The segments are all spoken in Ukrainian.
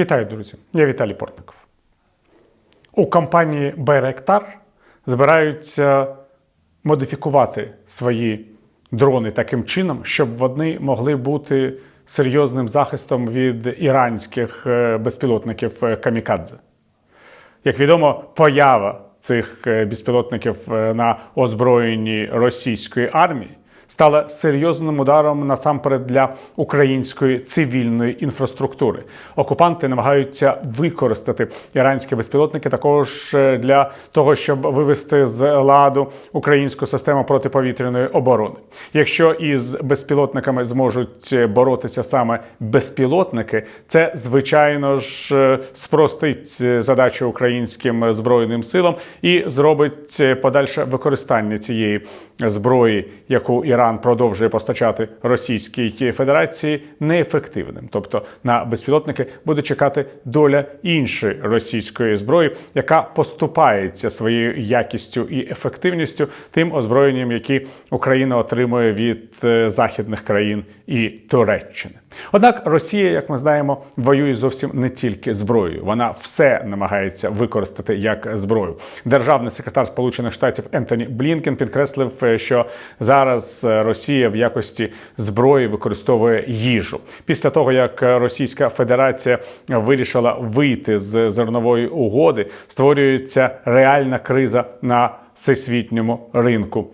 Вітаю, друзі! Я Віталій Портников. У компанії Байректар збираються модифікувати свої дрони таким чином, щоб вони могли бути серйозним захистом від іранських е, безпілотників е, камікадзе. Як відомо, поява цих е, безпілотників на озброєнні російської армії стала серйозним ударом насамперед для української цивільної інфраструктури. Окупанти намагаються використати іранські безпілотники також е, для того, щоб вивести з ладу українську систему протиповітряної оборони. Якщо із безпілотниками зможуть е, боротися саме безпілотники, це звичайно ж е, спростить задачу українським збройним силам і зробить подальше використання цієї зброї, яку Іран продовжує постачати Російській Федерації, неефективним. Тобто на безпілотники буде чекати доля іншої російської зброї, яка поступається своєю якістю і ефективністю тим озброєнням, які Україна отримує від е, західних країн і Туреччини. Однак Росія, як ми знаємо, воює зовсім не тільки зброєю. Вона все намагається використати як зброю. Державний секретар Сполучених Штатів Ентоні Блінкен підкреслив, е, що зараз е, Росія в якості зброї використовує їжу після того, як Російська Федерація вирішила вийти з зернової угоди, створюється реальна криза на всесвітньому ринку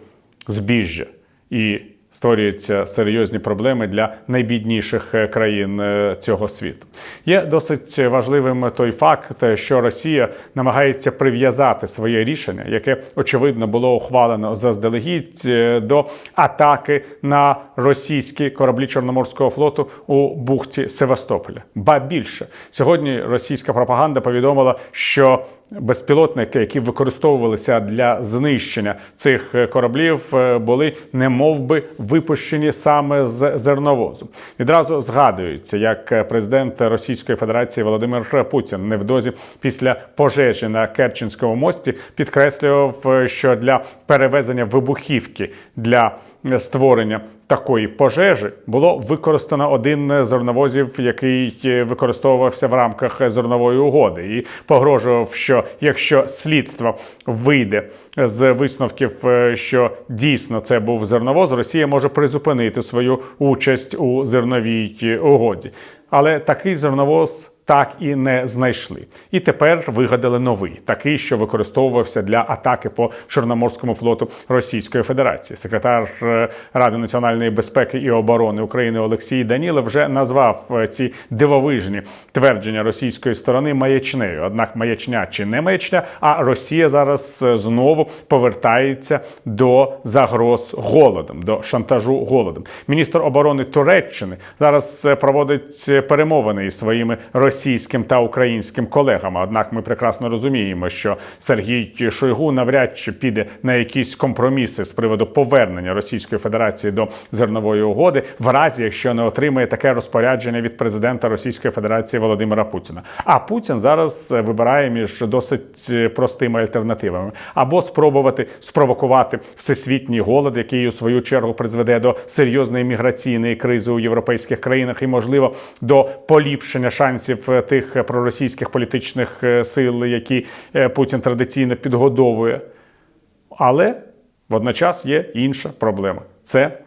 збіжжя і створюються серйозні проблеми для найбідніших е, країн е, цього світу. Є досить важливим той факт, що Росія намагається прив'язати своє рішення, яке очевидно було ухвалено заздалегідь е, до атаки на російські кораблі Чорноморського флоту у бухті Севастополя. Ба більше сьогодні російська пропаганда повідомила, що Безпілотники, які використовувалися для знищення цих е, кораблів, е, були немовби випущені саме з зерновозу. Відразу згадується, як е, президент Російської Федерації Володимир Путін невдовзі після пожежі на Керченському мості підкреслював, що для перевезення вибухівки для створення такої пожежі було використано один зерновозів, який використовувався в рамках зернової угоди, і погрожував, що якщо слідство вийде з висновків, е, що дійсно це був зерновоз, Росія може призупинити свою участь у зерновій угоді. Але такий зерновоз так і не знайшли. І тепер вигадали новий, такий, що використовувався для атаки по Чорноморському флоту Російської Федерації. Секретар е, Ради національної безпеки і оборони України Олексій Данілов вже назвав е, ці дивовижні твердження російської сторони маячнею. Однак маячня чи не маячня, а Росія зараз е, знову повертається до загроз голодом, до шантажу голодом. Міністр оборони Туреччини зараз проводить перемовини із своїми російськими російським та українським колегам. Однак ми прекрасно розуміємо, що Сергій Шойгу навряд чи піде на якісь компроміси з приводу повернення Російської Федерації до зернової угоди, в разі якщо не отримає таке розпорядження від президента Російської Федерації Володимира Путіна. А Путін зараз вибирає між досить простими альтернативами або спробувати спровокувати всесвітній голод, який у свою чергу призведе до серйозної міграційної кризи у європейських країнах, і можливо до поліпшення шансів тих проросійських політичних е, сил, які е, Путін традиційно підгодовує. Але водночас є інша проблема: це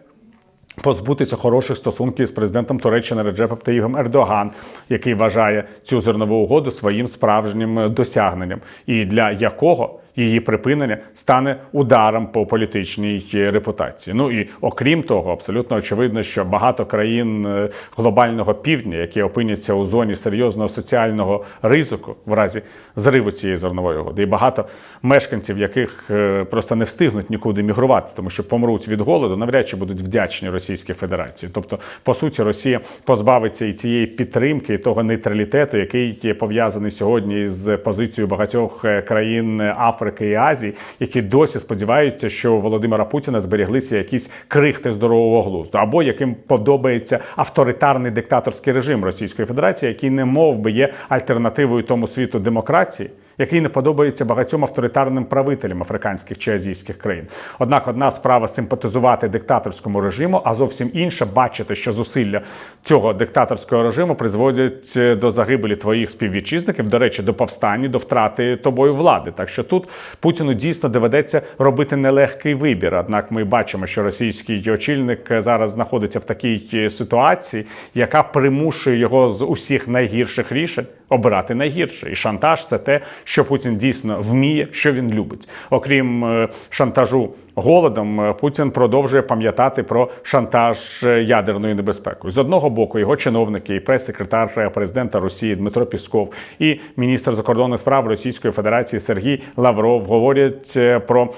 позбутися хороших стосунків з президентом Туреччини Реджепом Таїгом Ердоган, який вважає цю зернову угоду своїм справжнім досягненням, і для якого її припинення стане ударом по політичній репутації. Ну і окрім того, абсолютно очевидно, що багато країн е, глобального півдня, які опиняться у зоні серйозного соціального ризику в разі зриву цієї зернової угоди, і багато мешканців, яких е, просто не встигнуть нікуди мігрувати, тому що помруть від голоду, навряд чи будуть вдячні Російській Федерації. Тобто, по суті, Росія позбавиться і цієї підтримки, і того нейтралітету, який є пов'язаний сьогодні з позицією багатьох е, країн Африки. Африки і Азії, які досі сподіваються, що у Володимира Путіна зберіглися якісь крихти здорового глузду, або яким подобається авторитарний диктаторський режим Російської Федерації, який не мов би є альтернативою тому світу демократії, який не подобається багатьом авторитарним правителям африканських чи азійських країн. Однак одна справа симпатизувати диктаторському режиму, а зовсім інша бачити, що зусилля цього диктаторського режиму призводять е, до загибелі твоїх співвітчизників, до речі, до повстання, до втрати тобою влади. Так що тут Путіну дійсно доведеться робити нелегкий вибір. Однак ми бачимо, що російський очільник е, зараз знаходиться в такій е, ситуації, яка примушує його з усіх найгірших рішень обирати найгірше. І шантаж це те, що Путін дійсно вміє, що він любить. Окрім е, шантажу голодом, е, Путін продовжує пам'ятати про шантаж е, ядерною небезпекою. З одного боку, його чиновники і прес-секретар президента Росії Дмитро Пісков і міністр закордонних справ Російської Федерації Сергій Лавров говорять про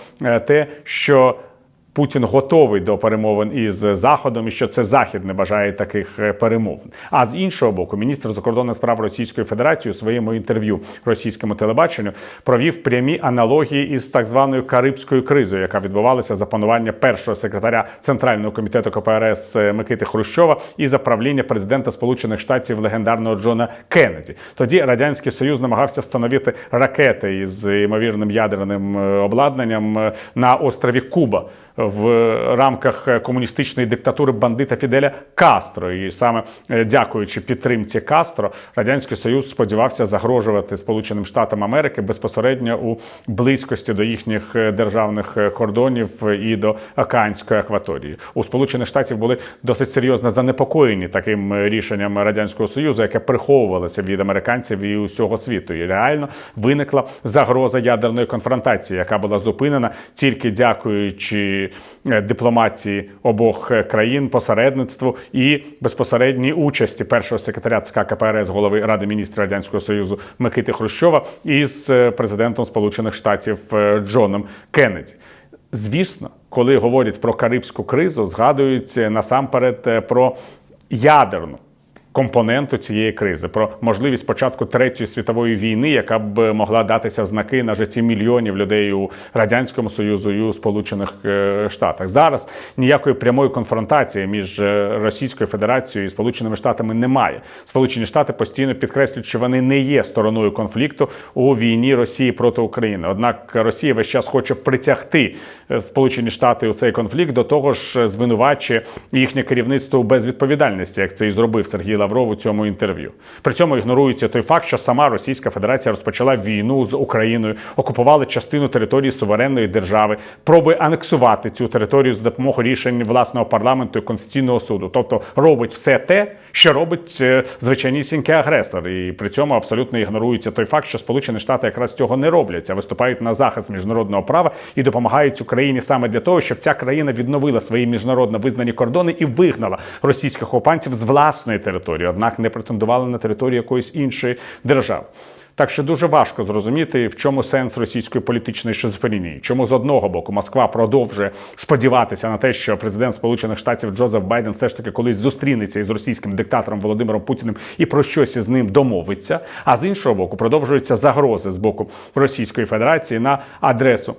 те, що Путін готовий до перемовин із Заходом, і що це Захід не бажає таких е, перемовин. А з іншого боку, міністр закордонних справ Російської Федерації у своєму інтерв'ю російському телебаченню провів прямі аналогії із так званою Карибською кризою, яка відбувалася за панування першого секретаря Центрального комітету КПРС Микити Хрущова і за правління президента Сполучених Штатів легендарного Джона Кеннеді. Тоді радянський союз намагався встановити ракети із ймовірним ядерним е, обладнанням е, на острові Куба в рамках комуністичної диктатури бандита Фіделя Кастро. І саме е, дякуючи підтримці Кастро, радянський союз сподівався загрожувати Сполученим Штатам Америки безпосередньо у близькості до їхніх е, державних е, кордонів і до океанської акваторії. У Сполучених Штатів були досить серйозно занепокоєні таким е, рішенням радянського союзу, яке приховувалося від американців і усього світу. І реально виникла загроза ядерної конфронтації, яка була зупинена тільки дякуючи е, дипломатії обох е, країн, посередництву і безпосередній участі першого секретаря ЦК КПРС голови Ради міністрів радянського союзу Микити Хрущова із е, президентом Сполучених Штатів е, Джоном Кеннеді. Звісно, коли говорять про карибську кризу, згадують е, насамперед е, про ядерну компоненту цієї кризи, про можливість початку третьої світової війни, яка б могла датися в знаки на житті мільйонів людей у радянському союзу і у Сполучених е, Штатах. Зараз ніякої прямої конфронтації між е, Російською Федерацією і Сполученими Штатами немає. Сполучені Штати постійно підкреслюють, що вони не є стороною конфлікту у війні Росії проти України. Однак Росія весь час хоче притягти е, Сполучені Штати у цей конфлікт до того ж звинувачує їхнє керівництво у безвідповідальності, як це і зробив Сергій Лавров у цьому інтерв'ю. При цьому ігнорується той факт, що сама Російська Федерація розпочала війну з Україною, окупувала частину території суверенної держави, пробує анексувати цю територію за допомогою рішень власного парламенту і конституційного суду. Тобто робить все те, що робить е, звичайнісінький агресор, і при цьому абсолютно ігнорується той факт, що Сполучені Штати якраз цього не роблять, а виступають на захист міжнародного права і допомагають Україні саме для того, щоб ця країна відновила свої міжнародно визнані кордони і вигнала російських окупантів з власної території, однак не претендували на територію якоїсь іншої держави. Так що дуже важко зрозуміти, в чому сенс російської політичної шизофренії. Чому з одного боку Москва продовжує сподіватися на те, що президент Сполучених Штатів Джозеф Байден все ж таки колись зустрінеться із російським диктатором Володимиром Путіним і про щось із ним домовиться. А з іншого боку, продовжуються загрози з боку Російської Федерації на адресу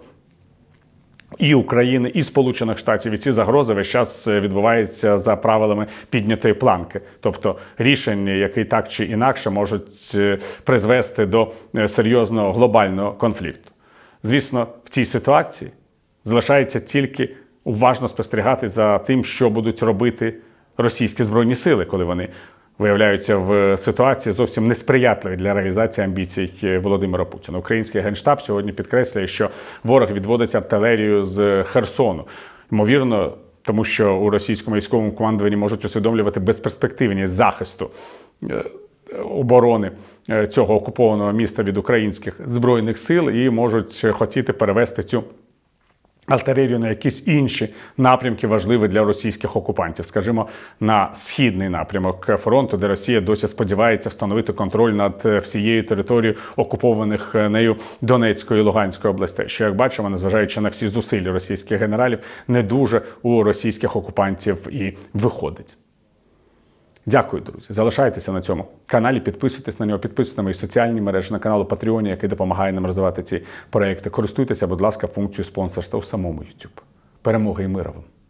і України, і Сполучених Штатів, і ці загрози весь час е, відбуваються за правилами піднятої планки, тобто рішення, які так чи інакше можуть е, призвести до е, серйозного глобального конфлікту. Звісно, в цій ситуації залишається тільки уважно спостерігати за тим, що будуть робити російські збройні сили, коли вони виявляються в ситуації зовсім несприятливі для реалізації амбіцій Володимира Путіна. Український генштаб сьогодні підкреслює, що ворог відводить артилерію з Херсону. Ймовірно, тому що у російському військовому командуванні можуть усвідомлювати безперспективність захисту е, оборони е, цього окупованого міста від українських збройних сил і можуть хотіти перевести цю артилерію на якісь інші напрямки важливі для російських окупантів, скажімо, на східний напрямок фронту, де Росія досі сподівається встановити контроль над е, всією територією окупованих е, нею Донецької і Луганської областей. Що як бачимо, незважаючи на всі зусилля російських генералів, не дуже у російських окупантів і виходить. Дякую, друзі. Залишайтеся на цьому каналі, підписуйтесь на нього, підписуйтесь на мої соціальні мережі на каналу Patreon, який допомагає нам розвивати ці проекти. Користуйтеся, будь ласка, функцією спонсорства у самому YouTube. Перемоги і мира вам!